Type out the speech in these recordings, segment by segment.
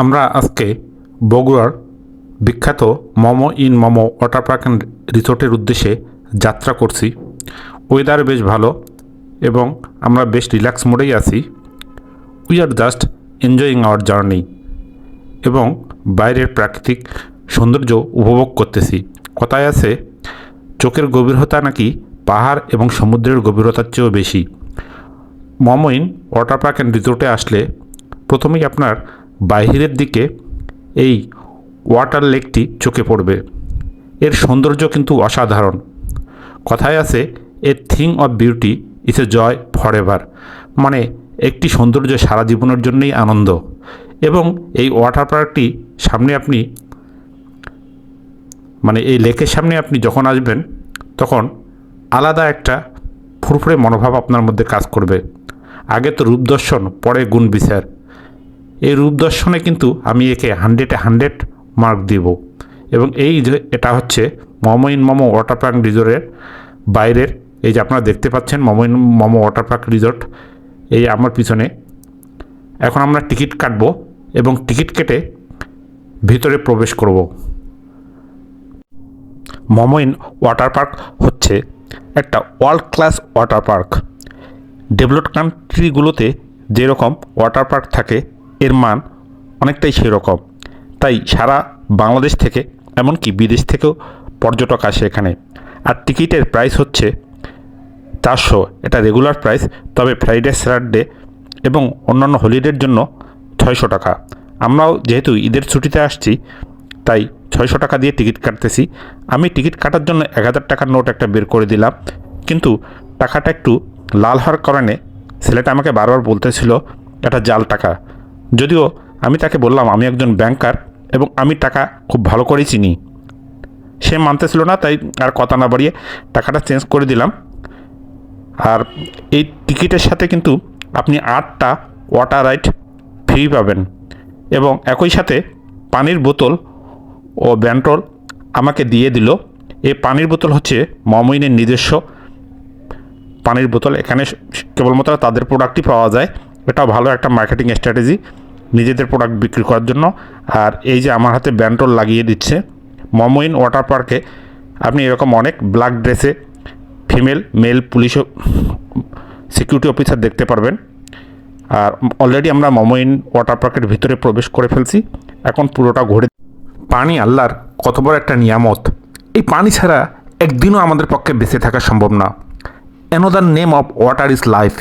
আমরা আজকে বগুড়ার বিখ্যাত Momo in Momo water park and রিসোর্টের উদ্দেশ্যে যাত্রা করছি। ওয়েদার বেশ ভালো এবং আমরা বেশ রিল্যাক্স মোডেই আছি। We are just enjoying our journey এবং বাইরের প্রাকৃতিক সৌন্দর্য উপভোগ করতেছি। কথায় আছে, চোখের গভীরতা নাকি পাহাড় এবং সমুদ্রের গভীরতার চেয়েও বেশি। মমইন ওয়াটার পার্ক অ্যান্ড রিসোর্টে আসলে প্রথমেই আপনার বাইরের দিকে এই ওয়াটার লেকটি চোখে পড়বে। এর সৌন্দর্য কিন্তু অসাধারণ। কথায় আছে, a thing of beauty is a joy for ever মানে একটি সৌন্দর্য সারা জীবনের জন্যই আনন্দ। এবং এই ওয়াটার পার্কটি সামনে আপনি মানে এই লেকের সামনে আপনি যখন আসবেন, তখন আলাদা একটা ফুরফুরে মনোভাব আপনার মধ্যে কাজ করবে। আগে তো রূপদর্শন, পরে গুণ বিচার। এই রূপদর্শনে কিন্তু আমি একে হান্ড্রেডে হান্ড্রেড মার্ক দিব। এবং এই যে এটা হচ্ছে মমইন মোমো ওয়াটার পার্ক রিজোর্টের বাইরের, এই যে আপনারা দেখতে পাচ্ছেন Momin Momo water park resort এই আমার পিছনে। এখন আমরা টিকিট কাটবো এবং টিকিট কেটে ভিতরে প্রবেশ করব। মমইন ওয়াটার পার্ক হচ্ছে একটা world class water park developed কান্ট্রিগুলোতে যেরকম ওয়াটার পার্ক থাকে এর মান অনেকটাই সেরকম। তাই সারা বাংলাদেশ থেকে, এমনকি বিদেশ থেকেও পর্যটক আসে এখানে। আর টিকিটের প্রাইস হচ্ছে চারশো। এটা রেগুলার প্রাইস তবে ফ্রাইডে স্যাটারডে এবং অন্যান্য হলিডের জন্য ছয়শো টাকা। আমরাও যেহেতু ঈদের ছুটিতে আসছি, তাই ছয়শো টাকা দিয়ে টিকিট কাটতেছি। আমি টিকিট কাটার জন্য এক হাজার টাকার নোট একটা বের করে দিলাম। কিন্তু টাকাটা একটু লাল হওয়ার কারণে ছেলেটা আমাকে বারবার বলতেছিল, এটা জাল টাকা। যদিও আমি তাকে বললাম, আমি একজন ব্যাংকার এবং আমি টাকা খুব ভালো করেই চিনি। সে মানতেছিল না, তাই আর কথা না বাড়িয়ে টাকাটা চেঞ্জ করে দিলাম। আর এই টিকিটের সাথে কিন্তু আপনি আটটা ওয়াটার রাইড ফ্রি পাবেন এবং একই সাথে পানির বোতল ও ব্যান্টল আমাকে দিয়ে দিল। এই পানির বোতল হচ্ছে মমইনের নিজস্ব পানির বোতল। এখানে কেবলমাত্র তাদের প্রোডাক্টই পাওয়া যায়। এটাও ভালো একটা মার্কেটিং স্ট্র্যাটেজি নিজেদের প্রোডাক্ট বিক্রি করার জন্য। আর এই যে আমার হাতে ব্যান্টল লাগিয়ে দিচ্ছে মমইন ওয়াটার পার্কে আপনি এরকম অনেক ব্ল্যাক ড্রেসে female male police security officer দেখতে পারবেন। আর অলরেডি আমরা মমইন ওয়াটার পার্কের ভিতরে প্রবেশ করে ফেলছি। এখন পুরোটা ঘুরে পানি আল্লাহর কত বড় একটা নিয়ামত। এই পানি ছাড়া একদিনও আমাদের পক্ষে বেঁচে থাকা সম্ভব না। Another name of water is life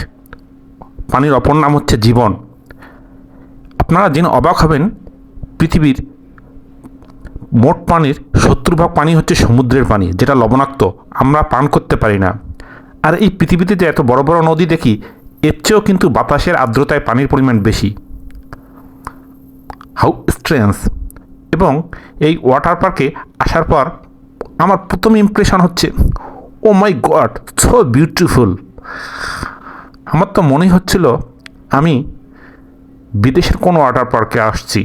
পানির অপর নাম হচ্ছে জীবন। আপনারা জেনে অবাক হবেন, পৃথিবীর মোট পানির সত্তর ভাগ পানি হচ্ছে সমুদ্রের পানি যেটা লবণাক্ত, আমরা পান করতে পারি না। আর এই পৃথিবীতে যে এত বড় বড় নদী দেখি, এর চেয়েও কিন্তু বাতাসের আর্দ্রতায় পানির পরিমাণ বেশি। হাউ স্ট্রেন্স এবং এই ওয়াটার পার্কে আসার পর আমার প্রথম ইমপ্রেশন হচ্ছে oh my god so beautiful আমার তো মনেই হচ্ছিল, আমি বিদেশের কোনো ওয়াটার পার্কে আসছি।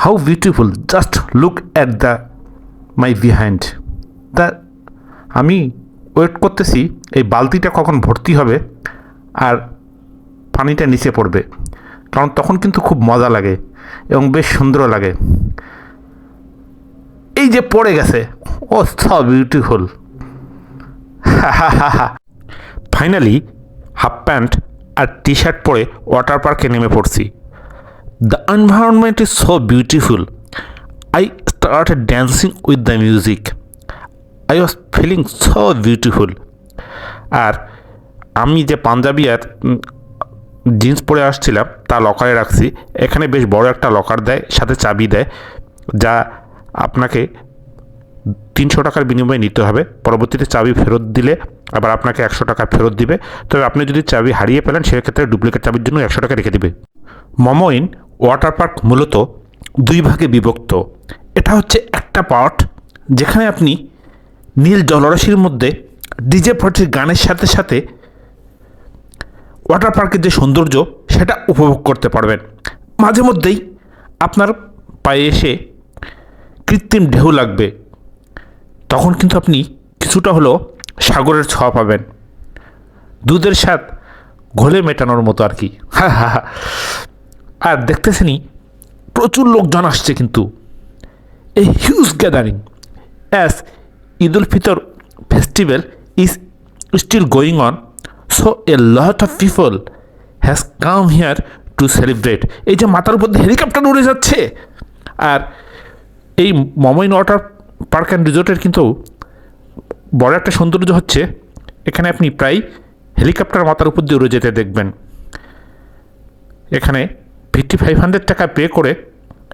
How beautiful just look at the my behind তা আমি ওয়েট করতেছি, এই বালতিটা কখন ভর্তি হবে আর পানিটা নিচে পড়বে। কারণ তখন কিন্তু খুব মজা লাগে এবং বেশ সুন্দর লাগে। এই যে পড়ে গেছে, ও so beautiful finally half pant আর টি শার্ট পরে ওয়াটার পার্কে নেমে পড়ছি। The environment is so beautiful I start dancing with the music I was feeling so beautiful আর আমি যে পাঞ্জাবি আর জিন্স পরে আসছিলাম, তা লকারে রাখছি। এখানে বেশ বড় একটা লকার দেয়, সাথে চাবি দেয়, যা আপনাকে তিনশো টাকার বিনিময়ে নিতে হবে। পরবর্তীতে চাবি ফেরত দিলে আবার আপনাকে একশো টাকা ফেরত দিবে। তবে আপনি যদি চাবি হারিয়ে ফেলেন, সেক্ষেত্রে ডুপ্লিকেট চাবির জন্য একশো টাকা রেখে দিবে। মমইন ওয়াটার পার্ক মূলত দুই ভাগে বিভক্ত। এটা হচ্ছে একটা পার্ট যেখানে আপনি নীল জলরাশির মধ্যে ডিজে পার্টির গানের সাথে সাথে ওয়াটার পার্কের যে সৌন্দর্য, সেটা উপভোগ করতে পারবেন। মাঝে মধ্যেই আপনার পায়ে এসে কৃত্রিম ঢেউ লাগবে। তখন কিন্তু আপনি কিছুটা হলো সাগরের ছোঁয়া পাবেন। দুধের স্বাদ ঘোলে মেটানোর মতো আর কি। আর দেখতেছেনই প্রচুর লোকজন আসছে কিন্তু। A huge gathering as Eid ul Fitr festival is still going on so a lot of people has come here to celebrate এই যে মাথার উপর দিয়ে হেলিকপ্টার উড়ে যাচ্ছে। আর এই মমইন ওয়াটার পার্ক অ্যান্ড রিজোর্টের কিন্তু বড় একটা সৌন্দর্য হচ্ছে, এখানে আপনি প্রায় হেলিকপ্টার মাথার উপর দিয়ে উড়ে যেতে দেখবেন। এখানে ফিফটি ফাইভ হান্ড্রেড টাকা পে করে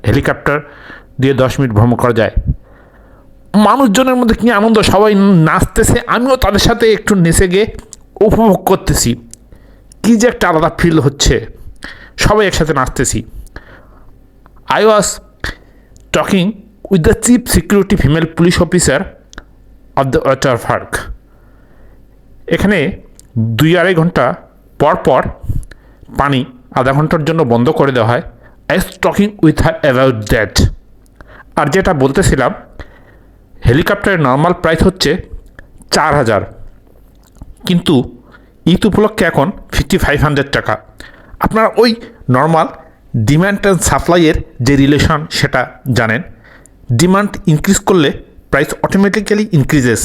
হেলিকপ্টার দিয়ে দশ মিনিট ভ্রমণ করা যায়। মানুষজনের মধ্যে কি আনন্দ? সবাই নাচতেছে, আমিও তাদের সাথে একটু নেচে গিয়ে উপভোগ করতেছি। কী যে একটা আলাদা ফিল হচ্ছে। সবাই একসাথে নাচতেছি। I was talking with the chief security female police officer of the water park এখানে দুই আড়াই ঘণ্টা পর পর পানি আধা ঘণ্টার জন্য বন্ধ করে দেওয়া হয়। I is talking with her about that আর যেটা বলতেছিলাম, হেলিকপ্টারের নর্মাল প্রাইস হচ্ছে চার হাজার। কিন্তু ঈদ উপলক্ষে এখন ফিফটি ফাইভ হান্ড্রেড টাকা। আপনারা ওই নর্মাল ডিম্যান্ড অ্যান্ড সাপ্লাইয়ের যে রিলেশন সেটা জানেন। ডিমান্ড ইনক্রিজ করলে প্রাইস অটোমেটিক্যালি ইনক্রিজেস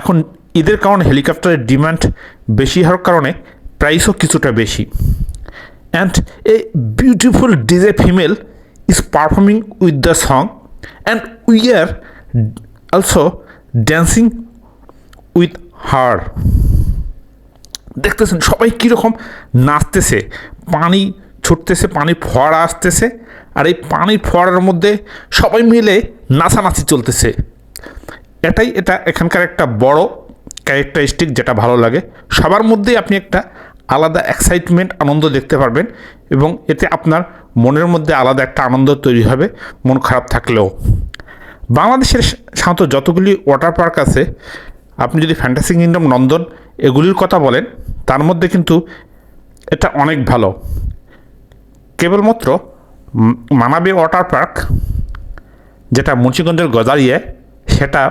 এখন ঈদের কারণে হেলিকপ্টারের ডিমান্ড বেশি হওয়ার কারণে প্রাইসও কিছুটা বেশি। And a beautiful DJ female is performing with the song and we are also dancing with her দেখতেছেন, সবাই কীরকম নাচতেছে, পানি ছুটতেছে, পানি ফোয়ারা আসতেছে আর এই পানির ফোয়ারার মধ্যে সবাই মিলে নাচানাচি চলতেছে। এটাই এটা এখানকার একটা বড় ক্যারেক্টারিস্টিক যেটা ভালো লাগে। সবার মধ্যেই আপনি একটা আলাদা এক্সাইটমেন্ট আনন্দ দেখতে পারবেন এবং এতে আপনার মনের মধ্যে আলাদা একটা আনন্দ তৈরি হবে, মন খারাপ থাকলেও। বাংলাদেশের সাধারণত যতগুলি ওয়াটার পার্ক আছে, আপনি যদি ফ্যান্টাসি কিংডম নন্দন এগুলির কথা বলেন, তার মধ্যে কিন্তু এটা অনেক ভালো। কেবলমাত্র উম, মানাবে ওয়াটার পার্ক যেটা মুন্সিগঞ্জের গজারিয়ে সেটা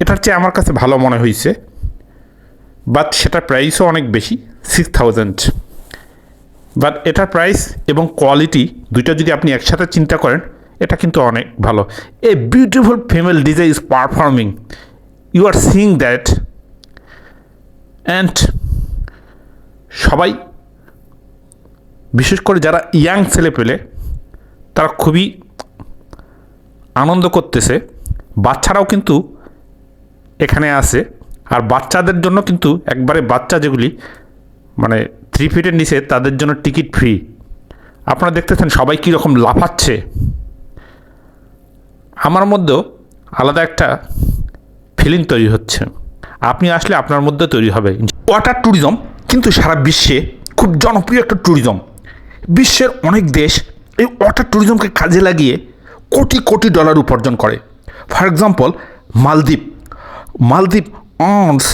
এটার চেয়ে আমার কাছে ভালো মনে হয়েছে বাট সেটার প্রাইসও অনেক বেশি সিক্স থাউজেন্ড বাট এটার প্রাইস এবং কোয়ালিটি দুইটা যদি আপনি একসাথে চিন্তা করেন এটা কিন্তু অনেক ভালো। A beautiful female DJ is performing you are seeing that and সবাই বিশেষ করে যারা ইয়াং ছেলে পেলে, তারা খুবই আনন্দ করতেছে। বাচ্চারাও কিন্তু এখানে আছে। আর বাচ্চাদের জন্য কিন্তু একবারে বাচ্চা যেগুলি মানে থ্রি ফিটের নিচে, তাদের জন্য টিকিট ফ্রি আপনারা দেখতেছেন সবাই কীরকম লাফাচ্ছে। আমার মধ্যেও আলাদা একটা ফিলিং তৈরি হচ্ছে। আপনি আসলে আপনার মধ্যে তৈরি হবে। ওয়াটার ট্যুরিজম কিন্তু সারা বিশ্বে খুব জনপ্রিয় একটা ট্যুরিজম বিশ্বের অনেক দেশ এই ওয়াটার ট্যুরিজমকে কাজে লাগিয়ে কোটি কোটি ডলার উপার্জন করে। For example Maldives Maldives earns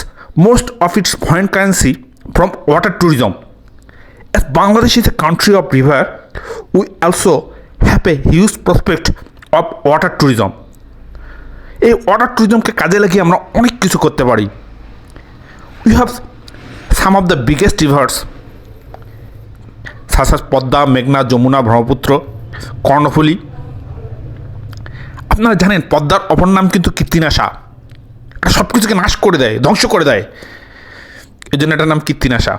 most of its foreign currency from water tourism as Bangladesh is a country of river we also have a huge prospect of water tourism এই water ট্যুরিজমকে কাজে লাগিয়ে আমরা অনেক কিছু করতে পারি। We have some of the biggest rivers such as Padma, মেঘনা, যমুনা, ব্রহ্মপুত্র, কর্ণফুলী। আপনারা জানেন, পদ্মার অপর নাম কিন্তু কীর্তিনাশা। সব কিছুকে নাশ করে দেয়, ধ্বংস করে দেয়। এই জন্য এটার নাম কীর্তিনাশা।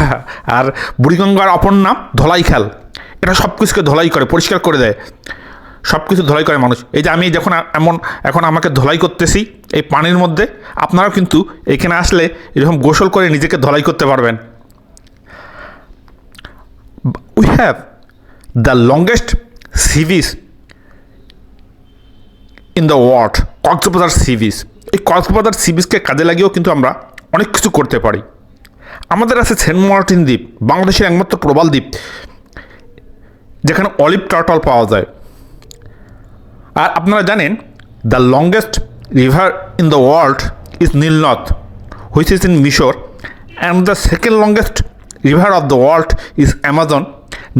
আর বুড়িগঙ্গার অপর নাম ধলাই খেল এটা সব কিছুকে ধলাই করে, পরিষ্কার করে দেয়। সব কিছু ধলাই করে মানুষ। এই যে আমি যখন এমন, এখন আমাকে ধলাই করতেছি এই পানির মধ্যে, আপনারাও কিন্তু এখানে আসলে এরকম গোসল করে নিজেকে ধলাই করতে পারবেন। We have the longest সিভিস in the world Cox's Bazar sea এই কক্সবাজার সি কাজে লাগিয়েও কিন্তু আমরা অনেক কিছু করতে পারি। আমাদের আছে সেন্ট মার্টিন দ্বীপ, বাংলাদেশের একমাত্র প্রবাল দ্বীপ, যেখানে অলিভ টার্টল পাওয়া যায়। আর আপনারা জানেন the longest river in the world is নীলনদ which is in মিশর and the second longest river of the world is Amazon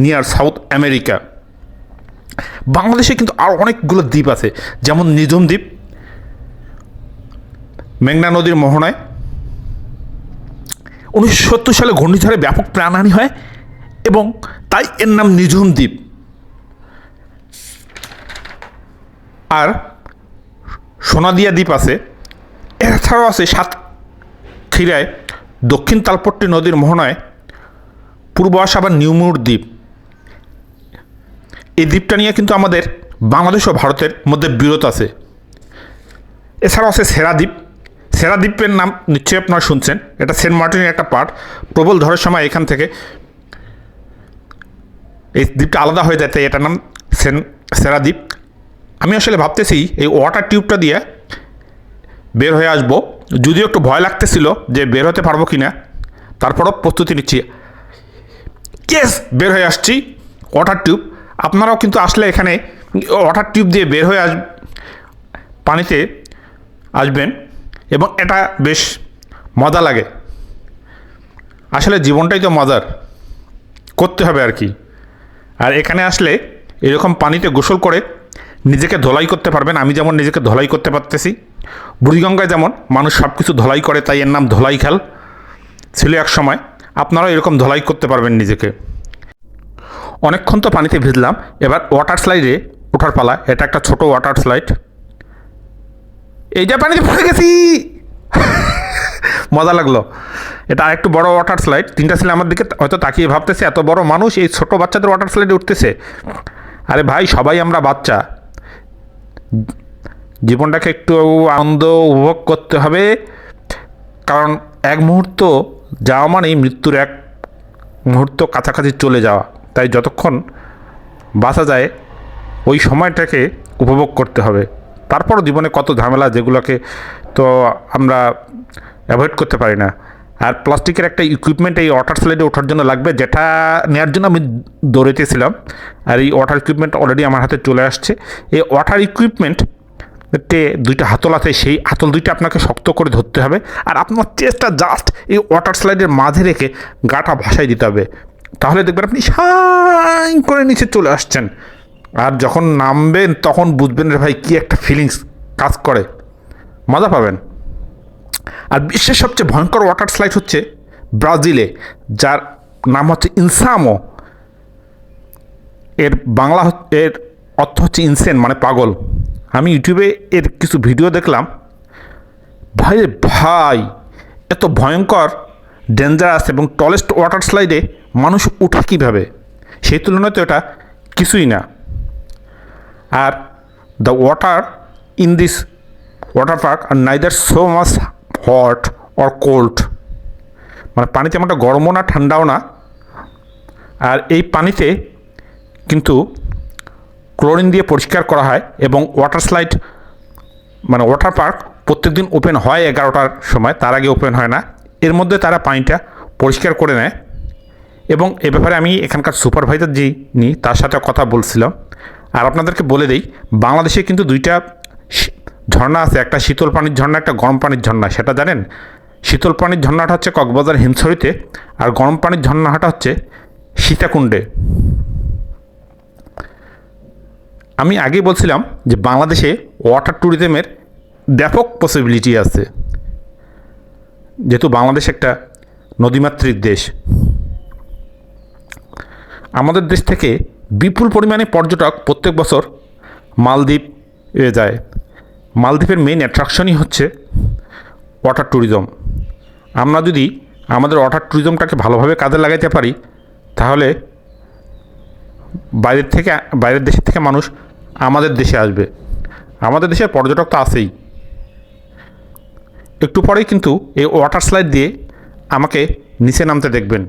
near South America বাংলাদেশে কিন্তু আরও অনেকগুলো দ্বীপ আছে, যেমন নিঝুম দ্বীপ, মেঘনা নদীর মোহনায়। উনিশশো সত্তর সালে ঘূর্ণিঝড়ে ব্যাপক প্রাণহানি হয় এবং তাই এর নাম নিঝুম দ্বীপ। আর সোনাদিয়া দ্বীপ আছে, এছাড়াও আছে সাতক্ষীরায় দক্ষিণ তালপট্টি নদীর মোহনায় পূর্ব আসাবার নিউমুর দ্বীপ। এই দ্বীপটা নিয়ে কিন্তু আমাদের বাংলাদেশ ও ভারতের মধ্যে বিরোধ আছে। এছাড়াও আছে সেরা দ্বীপ। সেরা দ্বীপের নাম নিশ্চয়ই আপনারা শুনছেন। এটা সেন্ট মার্টিনের একটা পার্ট প্রবল ঝড়ের সময় এখান থেকে এই দ্বীপটা আলাদা হয়ে যায়, তাই এটার নাম সেন সেরা দ্বীপ। আমি আসলে ভাবতেছি এই ওয়াটার টিউবটা দিয়ে বের হয়ে আসব। যদিও একটু ভয় লাগতেছিল যে বের হতে পারব কি না তারপরও প্রস্তুতি নিচ্ছি। ইয়েস বের হয়ে আসছি ওয়াটার টিউব আপনারাও কিন্তু আসলে এখানে ওয়াটার টিউব দিয়ে বের হয়ে আস, পানিতে আসবেন এবং এটা বেশ মজা লাগে। আসলে জীবনটাই তো মজার, করতে হবে আর কি। আর এখানে আসলে এরকম পানিতে গোসল করে নিজেকে ধোলাই করতে পারবেন, আমি যেমন নিজেকে ধোলাই করতে পারতেছি। বুড়িগঙ্গায় যেমন মানুষ সব কিছু ধোলাই করে, তাই এর নাম ধোলাই খেল ছিল এক সময় আপনারাও এরকম ধোলাই করতে পারবেন নিজেকে। অনেকক্ষণ তো পানিতে ভিজলাম, এবার ওয়াটার স্লাইডে ওঠার পালা। এটা একটা ছোট ওয়াটার স্লাইড এই যে পানিতে পড়ে গেছি! মজা লাগল। এটা আরেকটু বড় ওয়াটার স্লাইড তিনটা ছেলে আমার দিকে হয়তো তাকিয়ে ভাবতেছে, এত বড় মানুষ এই ছোট বাচ্চাদের ওয়াটার স্লাইডে উঠতেছে। আরে ভাই, সবাই আমরা বাচ্চা। জীবনটাকে একটু আনন্দ উপভোগ করতে হবে। কারণ এক মুহূর্ত যাওয়া মানেই মৃত্যুর এক মুহূর্ত কাছাকাছি চলে যাওয়া। তাই যতক্ষণ বাঁচা যায়, ওই সময়টাকে উপভোগ করতে হবে। তারপরও জীবনে কত ঝামেলা যেগুলোকে তো আমরা অ্যাভয়েড করতে পারি না। আর প্লাস্টিকের একটা ইকুইপমেন্ট এই ওয়াটার স্লাইডে ওঠার জন্য লাগবে, যেটা নেওয়ার জন্য আমি দৌড়েতেছিলাম। আর এই ওয়াটার ইকুইপমেন্ট অলরেডি আমার হাতে চলে আসছে। এই ওয়াটার ইকুইপমেন্ট তে দুইটা হাতল আছে, সেই হাতল দুইটা আপনাকে শক্ত করে ধরতে হবে আর আপনার চেষ্টা জাস্ট এই ওয়াটার স্লাইডের মাঝে রেখে গাটা ভাসায় দিতে হবে। তাহলে দেখবেন আপনি সাই করে নিচে চলে আসছেন। আর যখন নামবেন তখন বুঝবেন রে ভাই কী একটা ফিলিংস কাজ করে। মজা পাবেন। আর বিশ্বের সবচেয়ে ভয়ঙ্কর ওয়াটার স্লাইড হচ্ছে ব্রাজিলে, যার নাম হচ্ছে ইনসামো। এর বাংলা এর অর্থ হচ্ছে ইনসেন মানে পাগল। আমি ইউটিউবে এর কিছু ভিডিও দেখলাম। ভাই ভাই, এত ভয়ঙ্কর ডেঞ্জারাস এবং টলেস্ট ওয়াটার স্লাইডে মানুষ উঠে কীভাবে? সেই তুলনায় তো এটা কিছুই না। আর the water in this water park are neither so much hot or cold মানে পানি তেমনটা গরমও না, ঠান্ডাও না। আর এই পানিতে কিন্তু ক্লোরিন দিয়ে পরিষ্কার করা হয় এবং ওয়াটার স্লাইড মানে ওয়াটার পার্ক প্রত্যেকদিন ওপেন হয় এগারোটার সময়, তার আগে ওপেন হয় না। এর মধ্যে তারা পানিটা পরিষ্কার করে নেয় এবং এ ব্যাপারে আমি এখানকার সুপারভাইজার যিনি, তার সাথে কথা বলছিলাম। আর আপনাদেরকে বলে দিই, বাংলাদেশে কিন্তু দুইটা ঝর্ণা আছে, একটা শীতল পানির ঝর্ণা, একটা গরম পানির ঝর্ণা, সেটা জানেন? শীতল পানির ঝর্ণাটা হচ্ছে কক্সবাজার হিমছড়িতে আর গরম পানির ঝর্ণাটা হচ্ছে সীতাকুণ্ডে। আমি আগেই বলছিলাম যে বাংলাদেশে ওয়াটার ট্যুরিজমের ব্যাপক পসিবিলিটি আছে। যেহেতু বাংলাদেশ একটা নদীমাতৃক দেশ, আমাদের দেশ থেকে বিপুল পরিমাণে পর্যটক প্রত্যেক বছর মালদ্বীপ এ যায়। মালদ্বীপের মেইন অ্যাট্রাকশনই হচ্ছে ওয়াটার ট্যুরিজম আমরা যদি আমাদের ওয়াটার ট্যুরিজমটাকে ভালোভাবে কাজে লাগাইতে পারি, তাহলে বাইরের থেকে, বাইরের দেশের থেকে মানুষ আমাদের দেশে আসবে। আমাদের দেশে পর্যটক তো আছেই। একটু পরেই কিন্তু এই ওয়াটার স্লাইড দিয়ে আমাকে নিচে নামতে দেখবেন।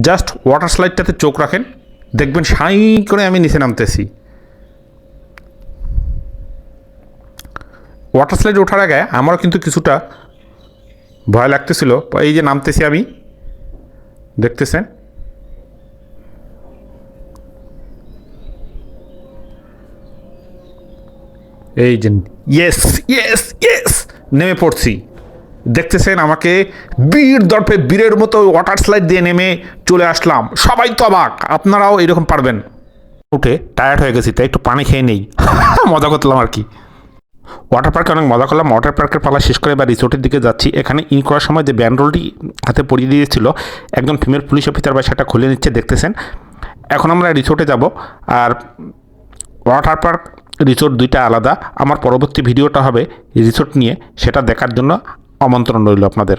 জাস্ট ওয়াটার স্লাইডটাতে চোখ রাখেন, দেখবেন সাই করে আমি নিচে নামতেছি। ওয়াটার স্লাইড ওঠার আগে আমারও কিন্তু কিছুটা ভয় লাগতেছিল, এই যে নামতেছি আমি, দেখতেছেন? এই যে ইয়েস ইয়েস ইয়েস নেমে পড়ছি। দেখতেছেন আমাকে বীর দর্পে বীরের মতো ওয়াটার স্লাইড দিয়ে নেমে চলে আসলাম। সবাই তো অবাক, আপনারাও এরকম পারবেন। উঠে টায়ার্ড হয়ে গেছি, তাই একটু পানি খেয়ে নেই। মজা করলাম আর কি। ওয়াটার পার্কে অনেক মজা করলাম। ওয়াটার পার্কের পালা শেষ করে বা রিসোর্টের দিকে যাচ্ছি। এখানে ইন করার সময় যে ব্যান্ডরোলটি হাতে পরিয়ে দিয়েছিল, একজন ফিমেল পুলিশ অফিসার বা সেটা খুলে নিচ্ছে, দেখতেছেন। এখন আমরা রিসোর্টে যাব। আর ওয়াটার পার্ক রিসোর্ট দুইটা আলাদা। আমার পরবর্তী ভিডিওটা হবে রিসোর্ট নিয়ে। সেটা দেখার জন্য আমন্ত্রণ রইল আপনাদের।